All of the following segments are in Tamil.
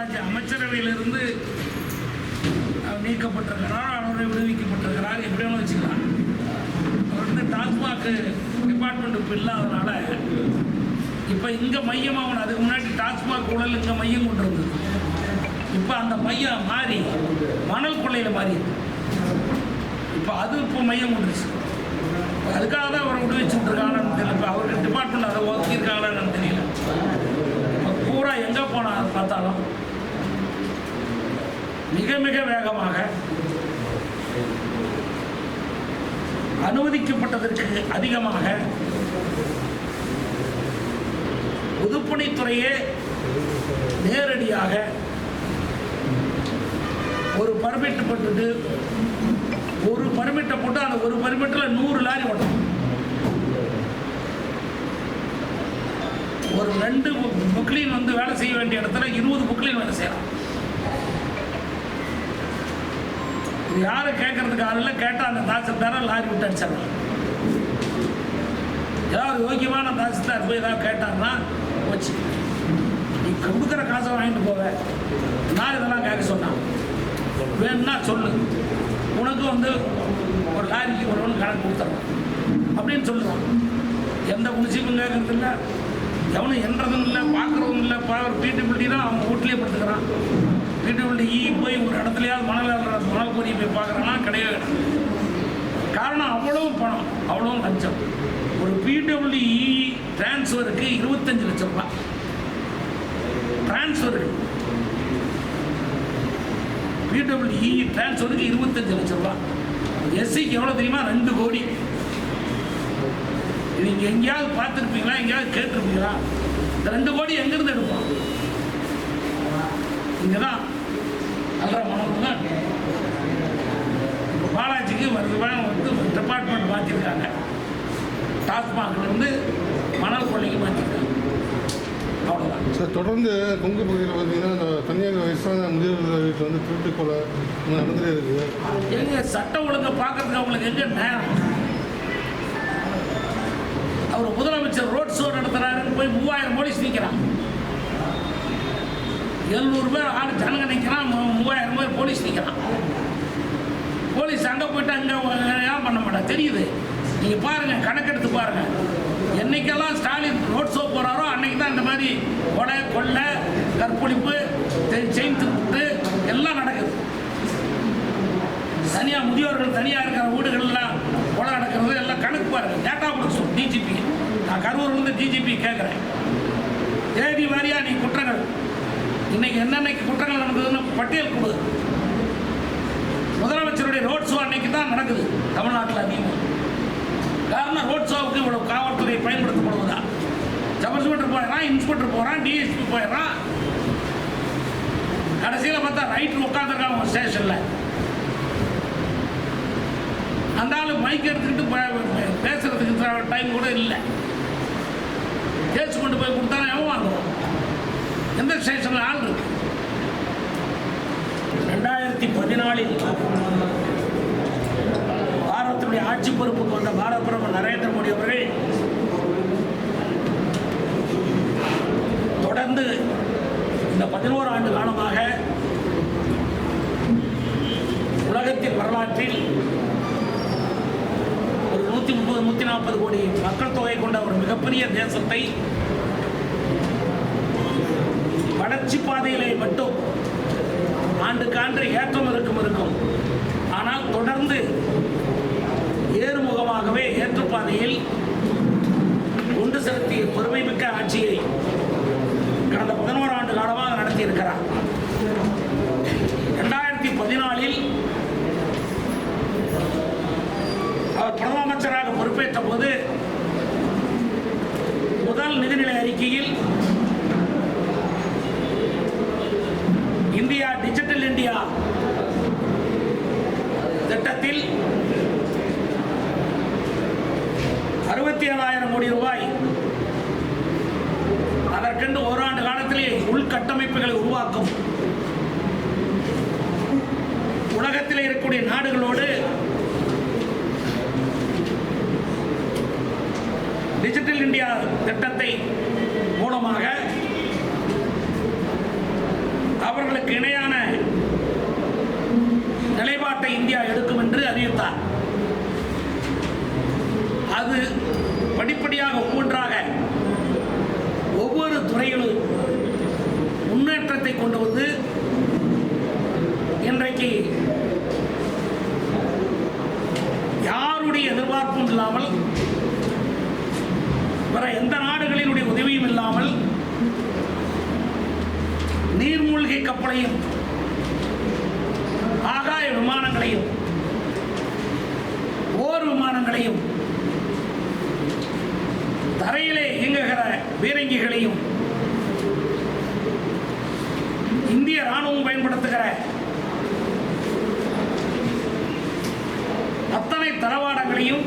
காமராஜ் அமைச்சரவையிலிருந்து நீக்கப்பட்டிருக்கிறார் அவரை விடுவிக்கப்பட்டிருக்கிறார். எப்படி வேணும் வச்சுக்கலாம். அவர் வந்து டாஸ்மாக் டிபார்ட்மெண்ட் இப்போ இல்லாதனால இப்போ இங்கே மையம் அவன் அதுக்கு முன்னாடி டாஸ்மாக் ஊழல் இங்கே மையம் கொண்டு இருந்தது. இப்போ அந்த மையம் மாறி மணல் கொள்ளையில் மாறி. இப்போ அது இப்போ மையம் கொண்டுருச்சு. அதுக்காக தான் அவரை விடுவிச்சுட்டுருக்காங்கன்னு தெரியல. இப்போ அவருக்கு டிபார்ட்மெண்ட் அதை ஒதுக்கியிருக்காங்களான்னு தெரியல. பூரா எங்கே போனால் பார்த்தாலும் மிக மிக வேகமாக அனுமதிக்கப்பட்டதற்கு அதிகமாக பொதுப்பணித்துறையே நேரடியாக ஒரு பர்மிட் போட்டுட்டு ஒரு பர்மிட்டை போட்டு அந்த ஒரு பர்மிட்டில் நூறு லாரி ஓட்டும் ஒரு ரெண்டு புக்லின் வந்து வேலை செய்ய வேண்டிய இடத்துல இருபது புக்லின் வேலை செய்யலாம் இது யாரும் கேட்கறதுக்கு ஆள் கேட்டால் அந்த தாசில்தாரை லாரி விட்டு அடிச்சிடலாம். ஏதாவது யோக்கியமான தாசில்தார் போய் ஏதாவது கேட்டாருன்னா போச்சு. நீ கொடுக்குற காசை வாங்கிட்டு போவேன் நான் இதெல்லாம் கேட்க சொன்னான். வேணும்னா சொல்லு. உனக்கு வந்து ஒரு லாரிக்கு ஒருவன் கணக்கு கொடுத்துட்றான் அப்படின்னு சொல்லுவான். எந்த முனிசிப்பும் கேட்கறது இல்லை. எவனும் என்றதும் இல்லை பார்க்குறதும் இல்லை. பவர் பீட்டுபிலிட்டி தான் அவன் வீட்லேயே படுத்துக்கிறான். பீட்டுபிலிட்டி ஈ போய் ஒரு இடத்துலையாவது மணல் மணல் பொறி போய் பார்க்குறேன்னா கிடையவே கிடையாது. காரணம் அவ்வளவு பணம் அவ்வளவு லஞ்சம். ஒரு பிடபிள்யூஇ டிரான்ஸ்ஃபருக்கு இருபத்தஞ்சு லட்சம் ரூபாய். டிரான்ஸ்ஃபருக்கு பிடபிள்யூஇ டிரான்ஸ்ஃபருக்கு இருபத்தஞ்சு லட்சம் ரூபாய். எஸ்சிக்கு எவ்வளோ தெரியுமா? ரெண்டு கோடி. நீங்கள் எங்கேயாவது பார்த்துருப்பீங்களா? எங்கேயாவது கேட்டிருப்பீங்களா? இந்த ரெண்டு கோடி எங்கேருந்து எடுப்போம்? இங்கே தான் நல்ல தான் பாலாஜிக்கு வருவாங்க வந்து டிபார்ட்மெண்ட் மாற்றிருக்காங்க டாஸ்மாக்ல இருந்து மணல் கொள்ளைக்கு மாற்றிருக்காங்க சார் தொடர்ந்து கொங்கு பகுதியில் பார்த்தீங்கன்னா தனியாக வயசான முதியோர்கள் வீட்டில் வந்து திருட்டு கொலை நடந்துட்டே இருக்குது எங்க சட்டம் ஒழுங்கை பார்க்கறதுக்கு அவங்களுக்கு எங்க நேரம்? அவர் முதலமைச்சர் ரோட் ஷோ நடத்துறாருன்னு போய் மூவாயிரம் போலீஸ் நிற்கிறான் எழுநூறு பேர் ஆடு ஜனங்க நிற்கிறான் மூ- மூவாயிரம் பேர் போலீஸ் நிற்கிறான் போலீஸ் அங்கே போயிட்டு அங்கே ஏன் பண்ண மாட்டேன். தெரியுது. நீங்கள் பாருங்கள் கணக்கெடுத்து பாருங்கள் என்னைக்கெல்லாம் ஸ்டாலின் ரோட் ஷோ போகிறாரோ அன்னைக்கு தான் இந்த மாதிரி கொலை கொள்ளை கற்பழிப்பு செயின் திருட்டு எல்லாம் நடக்குது. தனியாக முதியோர்கள் தனியாக இருக்கிற வீடுகள்லாம் கொலை நடக்கிறது எல்லாம் கணக்கு பாருங்கள் டேட்டா கொடுக்கும் டிஜிபி நான் கரூர்லேருந்து டிஜிபி கேட்குறேன் தேதி மாதிரியா நீ குற்றங்கள். இன்னைக்கு என்னென்னைக்கு குற்றங்கள் நடந்ததுன்னு பட்டியல் கொடு முதலமைச்சருடைய ரோட் ஷோ அன்னைக்கு தான் நடக்குது தமிழ்நாட்டில் அதிகமாக காரணம் ரோட் ஷோவுக்கு இவ்வளவு காவல்துறை பயன்படுத்தப்படுவதா சப் போயிடறான் இன்ஸ்பெக்டர் போகிறான் டிஎஸ்பி போயிடுறான். கடைசியில் பார்த்தா ரைட் உட்காந்துருக்காங்க ஸ்டேஷனில் அந்த ஆள் மைக் எடுத்துக்கிட்டு பேசுறதுக்கு டைம் கூட இல்லை. கேஸ் கொண்டு போய் கொடுத்தா எவன் வாங்குவோம் எந்த ஸ்டேஷனில் ஆள் இருக்கு? ரெண்டாயிரத்தி பதினாலில் பாரதத்துடைய ஆட்சி பொறுப்புக்கு வந்த பாரத பிரதமர் நரேந்திர மோடி அவர்கள் தொடர்ந்து இந்த பதினோரு ஆண்டு காலமாக உலகத்தின் வரலாற்றில் ஒரு நூற்றி முப்பது நூற்றி நாற்பது கோடி மக்கள் தொகை கொண்ட ஒரு மிகப்பெரிய தேசத்தை வளர்ச்சி பாதையிலே மட்டும் ஆண்டுக்காண்டு ஏற்றம் இருக்கும் இருக்கும். ஆனால் தொடர்ந்து ஏறுமுகமாகவே ஏற்றுப்பாதையில் கொண்டு செலுத்திய பெருமைமிக்க ஆட்சியை கடந்த பதினோரு ஆண்டு காலமாக நடத்தியிருக்கிறார். ரெண்டாயிரத்தி பதினாலில் அவர் பிரதம அமைச்சராக பொறுப்பேற்ற போது முதல் நிதிநிலை அறிக்கையில் இந்தியா டிஜிட்டல் இந்தியா திட்டத்தில் அறுபத்தி ஏழாயிரம் கோடி ரூபாய் அதற்கென்று ஓராண்டு காலத்திலே உள்கட்டமைப்புகளை உருவாக்கும் உலகத்தில் இருக்கக்கூடிய நாடுகளோடு டிஜிட்டல் இந்தியா திட்டத்தை மூலமாக எதிர்பார்ப்பும் இல்லாமல் பிற எந்த நாடுகளினுடைய உதவியும் இல்லாமல் நீர்மூழ்கி கப்பலையும் ஆகாய விமானங்களையும் போர் விமானங்களையும் தரையிலே இயங்குகிற பீரங்கிகளையும் இந்திய ராணுவம் பயன்படுத்துகிற அத்தனை தளவாடங்களையும்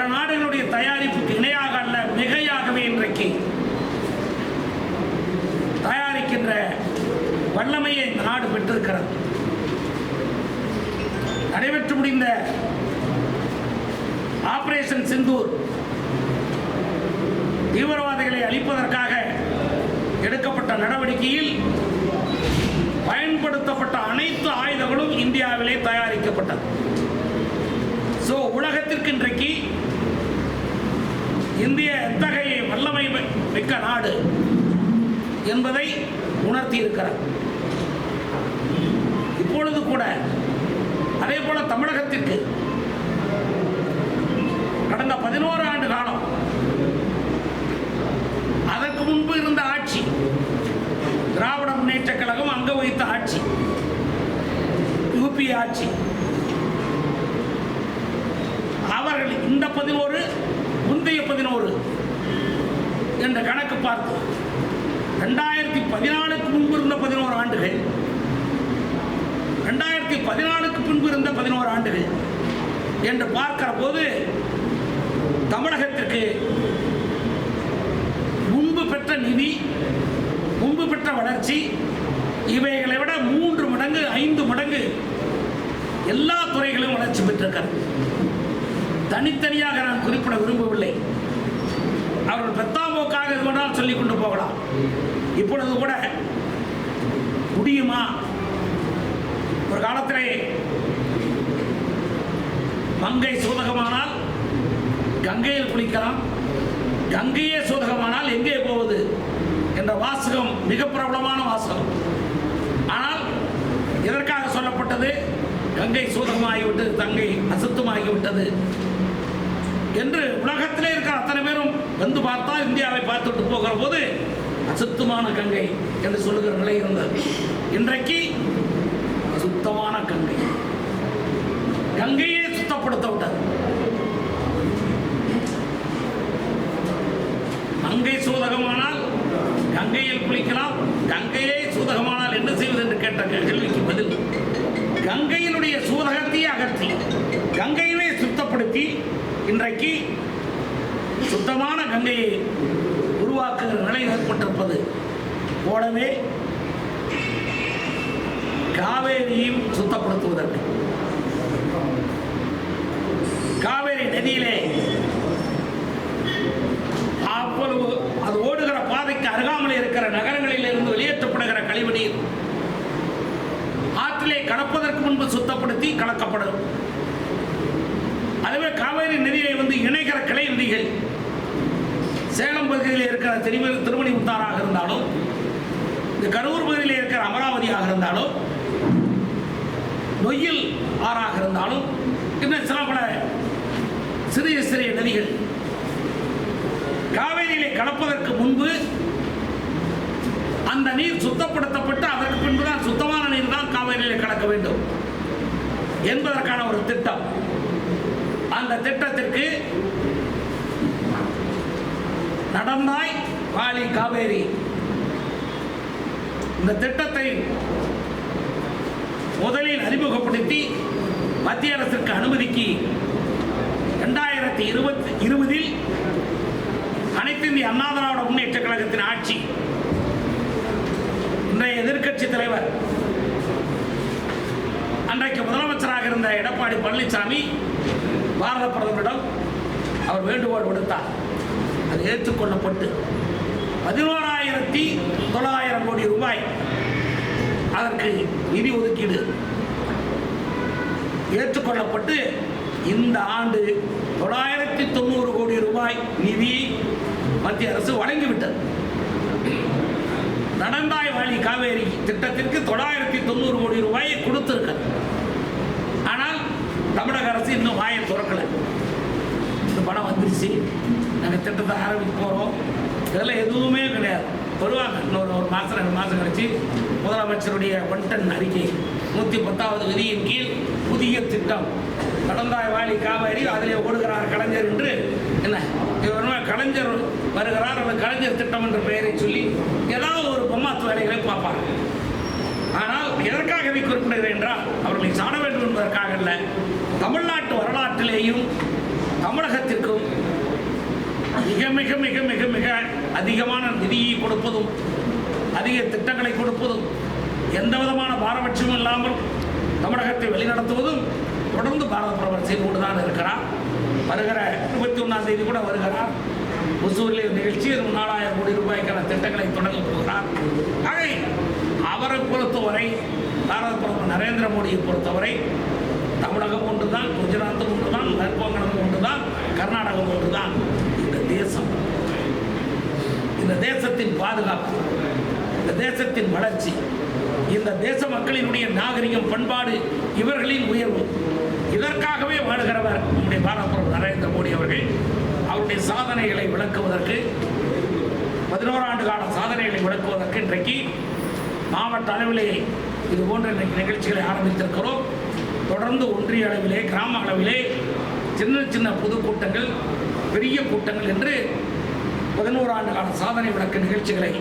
மற்ற நாடுகளுடைய தயாரிப்புக்கு இணையாக அல்ல மிகையாகவே இன்றைக்கு தயாரிக்கின்ற வல்லமையை இந்த நாடு பெற்றிருக்கிறது. நடைபெற்று முடிந்த ஆபரேஷன் சிந்தூர் தீவிரவாதிகளை அழிப்பதற்காக எடுக்கப்பட்ட நடவடிக்கையில் பயன்படுத்தப்பட்ட அனைத்து ஆயுதங்களும் இந்தியாவிலே தயாரிக்கப்பட்டது. ஸோ உலகத்திற்கு இன்றைக்கு இந்திய எத்தகைய வல்லமை மிக்க நாடு என்பதை உணர்த்தி இருக்கிறார். இப்பொழுது கூட அதே போல தமிழகத்திற்கு கடந்த பதினோரு ஆண்டு காலம் அதற்கு முன்பு இருந்த ஆட்சி திராவிட முன்னேற்ற கழகம் அங்க வைத்த ஆட்சி யூபி ஆட்சி அவர்கள் இந்த பதினோரு முந்தைய பதினோரு என்ற கணக்கு பார்த்து ரெண்டாயிரத்தி பதினாலுக்கு முன்பு இருந்த பதினோரு ஆண்டுகள் ரெண்டாயிரத்தி பதினாலுக்கு பின்பு இருந்த பதினோரு ஆண்டுகள் என்று பார்க்கிற போது தமிழகத்திற்கு முன்பு பெற்ற நிதி முன்பு பெற்ற வளர்ச்சி இவைகளை விட மூன்று மடங்கு ஐந்து மடங்கு எல்லா துறைகளிலும் வளர்ச்சி பெற்றிருக்கிறது. தனித்தனியாக நான் குறிப்பிட விரும்பவில்லை. அவர்கள் பெத்தாம்போக்காக இது வேணால் சொல்லிக் கொண்டு போகலாம். இப்பொழுது கூட முடியுமா ஒரு காலத்திலே மங்கை சூதகமானால் கங்கையில் குளிக்கலாம். கங்கையே சூதகமானால் எங்கே போவது? என்ற வாசகம் மிக பிரபலமான வாசகம். ஆனால் எதற்காக சொல்லப்பட்டது கங்கை சூதகமாகிவிட்டது தங்கை அசுத்தமாகிவிட்டது. என்று உலகத்திலே இருக்கிற அத்தனை பேரும் வந்து பார்த்தால் இந்தியாவை பார்த்துட்டு போகிற போது அசுத்தமான கங்கை என்று சொல்லுகிற நிலை இருந்தது. இன்றைக்கு சுத்தமான கங்கை. கங்கையே சுத்தப்படுத்த விட்டது கங்கை சூதகமானால் கங்கையில் குளிக்கலாம் கங்கையே சூதகமானால் என்ன செய்வது என்று கேட்ட கேள்விக்கு பதில் கங்கையினுடைய சூதகத்தையே அகற்றி கங்கையிலே சுத்தப்படுத்தி இன்றைக்கு சுத்தமான கங்கையை உருவாக்குகிற நிலை ஏற்பட்டிருப்பது போலவே காவேரியும் சுத்தப்படுத்துவதற்கு. காவேரி நதியிலே அவ்வளவு அது ஓடுகிற பாதைக்கு அருகாமல் இருக்கிற நகரங்களில் இருந்து வெளியேற்றப்படுகிற கழிவு நீர் ஆற்றிலே கலப்பதற்கு முன்பு சுத்தப்படுத்தி கலக்கப்படும். அதுவே காவேரி நதியை வந்து இணைகிற கிளை நதிகள். சேலம் பகுதியில் இருக்கிற திருமணி திருமணி முத்தாராக இருந்தாலும் இந்த கரூர் பகுதியில் இருக்கிற அமராவதியாக இருந்தாலும் நொய்யில் ஆறாக இருந்தாலும் இன்னும் சில பல சிறிய சிறிய நதிகள். காவேரியிலே கலப்பதற்கு முன்பு அந்த நீர் சுத்தப்படுத்தப்பட்டு அதற்கு பின்புதான் சுத்தமான நீர் தான் காவேரியிலே கலக்க வேண்டும் என்பதற்கான ஒரு திட்டம். அந்த திட்டத்திற்கு நடந்தாய் வாலி காவேரி. இந்த திட்டத்தை முதலில் அறிமுகப்படுத்தி மத்திய அரசுக்கு அனுமதிக்கு ரெண்டாயிரத்தி இருபத்தி இருபதில் அனைத்து இந்திய அண்ணா திராவிட முன்னேற்ற கழகத்தின் ஆட்சி. இன்றைய எதிர்க்கட்சி தலைவர். அன்றைக்கு முதலமைச்சராக இருந்த எடப்பாடி பழனிசாமி பாரத பிரதமரிடம் அவர் வேண்டுகோள் விடுத்தார். அது ஏற்றுக்கொள்ளப்பட்டு பதினோராயிரத்தி தொள்ளாயிரம் கோடி ரூபாய் அதற்கு நிதி ஒதுக்கீடு ஏற்றுக்கொள்ளப்பட்டு இந்த ஆண்டு தொள்ளாயிரத்தி தொண்ணூறு கோடி ரூபாய் நிதி மத்திய அரசு வழங்கிவிட்டது. நடந்தாய் வாழி காவேரி திட்டத்திற்கு தொள்ளாயிரத்தி தொண்ணூறு கோடி ரூபாயை கொடுத்திருக்கிறது. தமிழக அரசு இன்னும் வாயை திறக்கல. இந்த பணம் வந்துருச்சு. நாங்கள் திட்டத்தை ஆரம்பிக்க போகிறோம் இதெல்லாம் எதுவுமே கிடையாது. வருவாங்க. இன்னொரு ஒரு மாதம் ரெண்டு மாதம் கழிச்சு முதலமைச்சருடைய ஒன்டன் அறிக்கை. நூற்றி பத்தாவது விதியின் கீழ் புதிய திட்டம். கடந்தாய் வாழி காவேரி அதிலே ஓடுகிறார் கலைஞர் என்று என்ன? இவர் கலைஞர் வருகிறார். அந்த கலைஞர் திட்டம் என்ற பெயரை சொல்லி ஏதாவது ஒரு பொம்மாத்து வேலைகளை பார்ப்பாங்க ஆனால் எதற்காகவே குறிப்பிடுகிறேன் என்றால் அவர்களை சாட வேண்டும் என்பதற்காக இல்லை தமிழ்நாட்டு வரலாற்றிலேயும் தமிழகத்திற்கும் மிக மிக மிக மிக மிக அதிகமான நிதியை கொடுப்பதும் அதிக திட்டங்களை கொடுப்பதும் எந்த விதமான பாரபட்சமும் இல்லாமல் தமிழகத்தை வெளிநடத்துவதும் தொடர்ந்து பாரத பிரபர் செய்து கொண்டு தான் இருக்கிறார். வருகிற இருபத்தி ஒன்றாம் தேதி கூட வருகிறார். ஒசூரில் நிகழ்ச்சி நாலாயிரம் கோடி ரூபாய்க்கான திட்டங்களை தொடங்கி போகிறார். ஆகை அவரை பொறுத்தவரை பாரத பிரதமர் நரேந்திர மோடியை பொறுத்தவரை தமிழகம் ஒன்றுதான் குஜராத்தும் ஒன்றுதான் ஒன்று ஒன்றுதான் கர்நாடகம் ஒன்றுதான். இந்த தேசம் இந்த தேசத்தின் பாதுகாப்பு இந்த தேசத்தின் வளர்ச்சி இந்த தேச மக்களினுடைய நாகரிகம் பண்பாடு இவர்களின் உயர்வு இதற்காகவே வாழுகிறவர் நம்முடைய பாரத நரேந்திர மோடி அவர்கள். அவருடைய சாதனைகளை விளக்குவதற்கு பதினோராண்டு கால சாதனைகளை விளக்குவதற்கு இன்றைக்கு மாவட்ட அளவிலே இது போன்ற நிகழ்ச்சிகளை ஆரம்பித்திருக்கிறோம். தொடர்ந்து ஒன்றிய அளவிலே கிராம அளவிலே சின்ன சின்ன பொதுக்கூட்டங்கள் பெரிய கூட்டங்கள் என்று பதினோரு ஆண்டு கால சாதனை விளக்க நிகழ்ச்சிகளை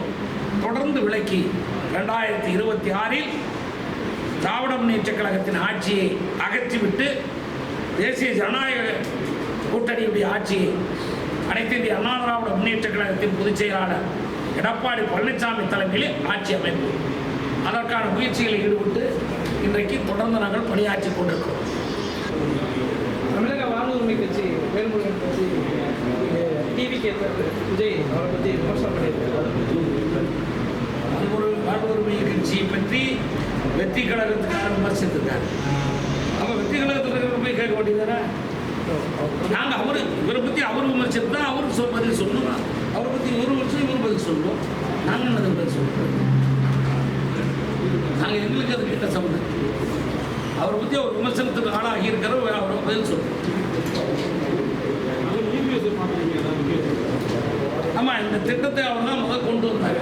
தொடர்ந்து விளக்கி ரெண்டாயிரத்தி இருபத்தி ஆறில் திராவிட முன்னேற்ற கழகத்தின் ஆட்சியை அகற்றிவிட்டு தேசிய ஜனநாயக கூட்டணியுடைய ஆட்சியை அனைத்து இந்திய அண்ணா திராவிட முன்னேற்றக் கழகத்தின் பொதுச் செயலாளர் எடப்பாடி பழனிசாமி தலைமையில் ஆட்சி அமைப்பு. அதற்கான முயற்சிகளில் ஈடுபட்டு இன்றைக்கு தொடர்ந்து நாங்கள் பணியாற்றி கொண்டிருக்கிறோம். தமிழக வாழ்வுரிமை கட்சி வேல்முருகன் பற்றி டிவி கேட்டது விஜய் அவரை பற்றி விமர்சனம் பண்ணியிருக்காரு வாழ்வுரி வாழ்வுரிமை கட்சியை பற்றி வெற்றி கழகத்துக்காக விமர்சித்திருக்காரு. அப்போ வெற்றி கழகத்தில் போய் கேட்க வேண்டியதானே நாங்கள் அவரு இவரை பற்றி அவர் விமர்சித்தா அவருக்கு சொல் பதில் சொல்லணும்? அவரை பற்றி இவர் விமர்சனம் இவர் பதில் சொல்லணும். நாங்கள் பதில் சொல்லுவோம் நாங்கள் எங்களுக்கு அது கிட்ட சம்மந்தம் அவரை பற்றி அவர் விமர்சனத்துக்கு ஆளாகி இருக்கிற அவரை பதில் சொல்லுவோம் ஆமாம் இந்த திட்டத்தை அவர் தான் முதல் கொண்டு வந்தார்.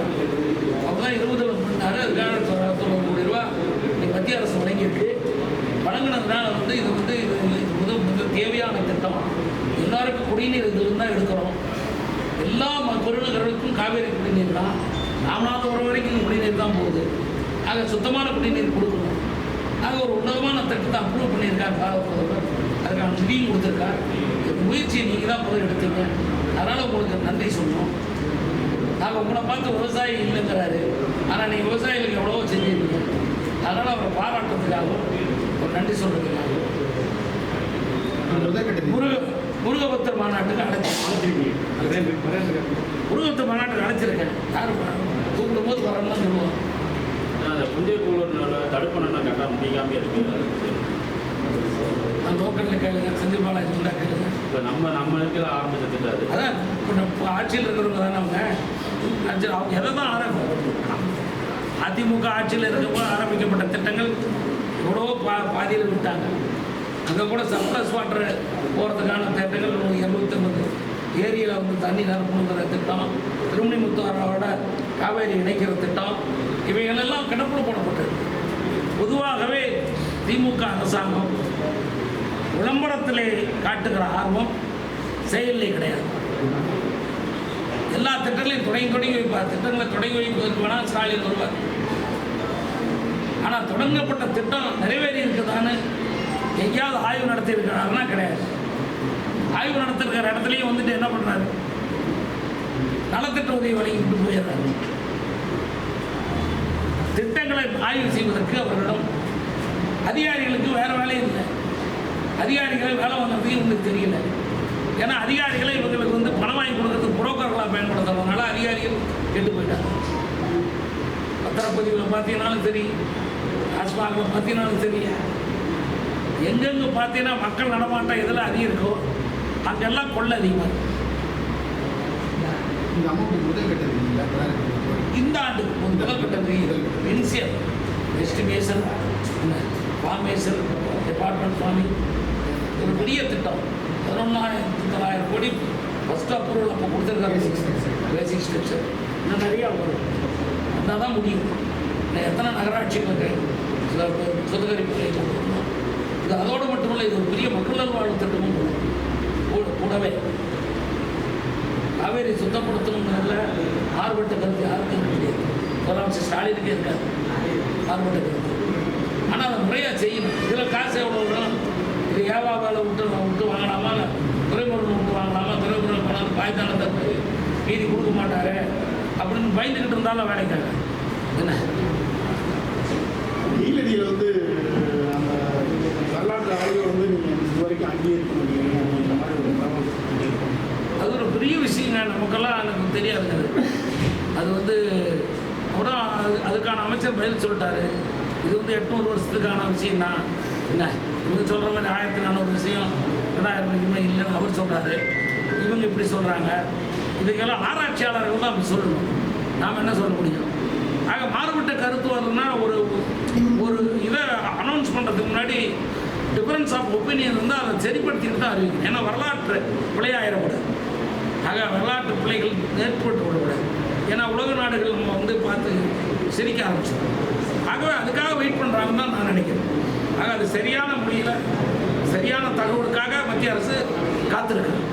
அவர் தான் இருபதுல பண்ணார் அதுக்காக தொ- தொண்ணூறு கோடி ரூபா மத்திய அரசு வழங்கியிருக்கு. வழங்கினதுனால வந்து இது வந்து இது முதல் மிக தேவையான திட்டம். எல்லாருக்கும் குடிநீர் இதிலிருந்து தான் எடுக்கிறோம். எல்லா பெருநகர்களுக்கும் காவேரி குடிநீர் தான். ராமநாதபுரம் வரைக்கும் போகுது ஆக சுத்தமான குடிநீர் கொடுக்கணும். ஆக ஒரு உன்னதமான திட்டத்தை அப்ரூவ் பண்ணியிருக்கார் பாரத பிரதமர். அதுக்கான நிதியும் கொடுத்துருக்கார். முயற்சியை நீங்கள் தான் முதல் எடுத்தீங்க. அதனால் உங்களுக்கு நன்றி சொன்னோம் நாங்கள் உங்களை பார்த்து விவசாயி இல்லைங்கிறாரு. ஆனால் நீங்கள் விவசாயிகளுக்கு எவ்வளவோ செஞ்சிருக்கீங்க. அதனால் அவரை பாராட்டுறதுக்காகவும் ஒரு நன்றி சொல்கிறதுக்காகவும் முருக முருகபக்தர் மாநாட்டுக்கு அழைச்சிருக்கேன். முருகபக்தர் மாநாட்டுக்கு அழைச்சிருக்கேன். யார் கூப்பிடும் போது வரணும்னு சொல்லுவோம் அந்த புதிய குழுவினால தடுப்பணம்னா கரெக்டாக முடிக்காம இருக்கு. அந்த லோக்கலில் கேளுங்க செந்தில் பாலாஜி கேளுங்க. இப்போ நம்ம நம்ம இருக்கிற ஆரம்பிச்ச திட்டம் அது. அதான் இப்போ ஆட்சியில் இருக்கிறவங்க தானே அவங்க? அவங்க எதை தான் ஆரம்பி அதிமுக ஆட்சியில் இருக்கும்போது ஆரம்பிக்கப்பட்ட திட்டங்கள் எவ்வளோ பா பாதியில் விட்டாங்க. அங்கே கூட சப்ளஸ் வாட்டர் போகிறதுக்கான திட்டங்கள் இரநூத்தம்பது. ஏரியில் வந்து தண்ணி நிரப்பணுங்கிற திட்டம் திருமணிமுத்தாரோட காவேரி இணைக்கிற திட்டம் இவைகளெல்லாம் கிடப்பில் போடப்பட்டது. பொதுவாகவே திமுக அரசாங்கம் விளம்பரத்திலே காட்டுகிற ஆர்வம் செயலிலே கிடையாது. எல்லா திட்டங்களையும் தொடங்கி தொடங்கி வைப்பார். திட்டங்களை தொடங்கி வைப்பதற்கு வேணால் ஸ்டாலின் வருவார். ஆனால் தொடங்கப்பட்ட திட்டம் நிறைவேறி இருக்குதான்னு எங்கேயாவது ஆய்வு நடத்தியிருக்கிறாருன்னா கிடையாது. ஆய்வு நடத்திருக்கிற இடத்துலையும் வந்துட்டு என்ன பண்ணுறாரு நலத்திட்ட உதவி வழங்கிட்டு போயிடுறாரு. திட்டங்களை ஆய்வு செய்வதற்கு அவர்களிடம் அதிகாரிகளுக்கு வேறு வேலையும் இல்லை. அதிகாரிகளை வேலை வாங்குறதுக்கு இவங்களுக்கு தெரியல. ஏன்னா அதிகாரிகளை இவங்களுக்கு வந்து பணம் வாங்கி கொடுக்கறதுக்கு புரோக்கர்களாக பயன்படுத்துறதுனால அதிகாரிகள் கெட்டு போயிட்டாங்க. பத்திரப்பதிவில் பார்த்தீங்கன்னாலும் சரி டாஸ்மாகில் பார்த்தீங்கன்னாலும் சரி எங்கெங்கே பார்த்தீங்கன்னா மக்கள் நடமாட்டம் எதில் அதிகம் இருக்கோ அங்கெல்லாம் கொள்ளை அதிகமாக இருக்கு. இந்த அமௌண்ட் முதல் கட்டது இல்லை இந்த ஆண்டு முதல் கட்டது இனிஷியல் எஸ்டிமேஷன் ஃபார்மேஷன் டிபார்ட்மெண்ட் ஃபார்மி ஒரு பெரிய திட்டம். பதினொன்றாயிரத்தி தொள்ளாயிரம் கோடி ஃபஸ்ட் அப்ரூவல் அப்போ கொடுத்துருக்காரு பேசிக் ஸ்ட்ரக்சர் இன்னும் நிறையா வரும். வந்தால் தான் முடியும் எத்தனை நகராட்சிகளுக்கு சில சுதகரிப்புகளை கொண்டு வரணும் இது அதோடு மட்டுமல்ல இது ஒரு பெரிய மக்கள் நல்வாழ்வு திட்டமும் கூட கூடவே காவேரி சுத்தப்படுத்தணுங்கிறதுல மாறுபட்ட கருத்து யாருக்கும் கிடையாது முதலமைச்சர் ஸ்டாலினுக்கே இருக்காது மாறுபட்ட கருத்து. ஆனால் அதை முறையாக செய்யணும். இதில் காசு எவ்வளோ வரும் இது ஏவா வேலை விட்டு விட்டு வாங்கலாமா இல்லை துறைமுருகன் விட்டு வாங்கலாமா துறைமுருகன் போனால் பாய்த்தான தப்பு. மீதி கொடுக்க மாட்டாரு. அப்படின்னு பயந்துக்கிட்டு இருந்தாலும் வேலைக்காக என்ன? நீலடியில் வந்து அந்த வரலாற்று ஆய்வு வந்து நீங்கள் இது வரைக்கும் அங்கீகரிக்க முடியும் அப்படின்ற மாதிரி ஒரு பிரபலம் சொல்லியிருக்கோம். அது ஒரு பெரிய விஷயங்க நமக்கெல்லாம் எனக்கு தெரியாதுங்க. அது. அது வந்து அப்புறம் அது அதுக்கான அமைச்சர் பதில் சொல்லிட்டாரு. இது வந்து எட்நூறு வருஷத்துக்கான விஷயம் தான் என்ன? இவங்க சொல்கிற மாதிரி ஆயிரத்தி நானூறு விஷயம் ரெண்டாயிரம் வரைக்குமே இல்லைன்னு அவர் சொல்கிறாரு இவங்க இப்படி சொல்கிறாங்க இதுக்கெல்லாம் ஆராய்ச்சியாளர்கள் தான் அப்படி சொல்லணும். நாம் என்ன சொல்ல முடியும்? ஆக மாறுபட்ட கருத்து வருதுன்னா ஒரு ஒரு இதை அனௌன்ஸ் பண்ணுறதுக்கு முன்னாடி டிஃபரன்ஸ் ஆஃப் ஒப்பீனியன் இருந்தால் அதை சரிப்படுத்திட்டு தான் அறிவிக்கும் ஏன்னா வரலாற்று பிழையாயிடக்கூடாது வரலாற்று பிள்ளைகள் ஏற்பட்டு விடக்கூடாது ஏன்னா உலக நாடுகள் நம்ம வந்து பார்த்து சிரிக்க ஆரம்பிச்சிடும் ஆகவே அதுக்காக வெயிட் பண்ணுறாங்கன்னு தான் நான் நினைக்கிறேன். ஆக அது சரியான முறையில் சரியான தகவலுக்காக மத்திய அரசு காத்திருக்கிறது.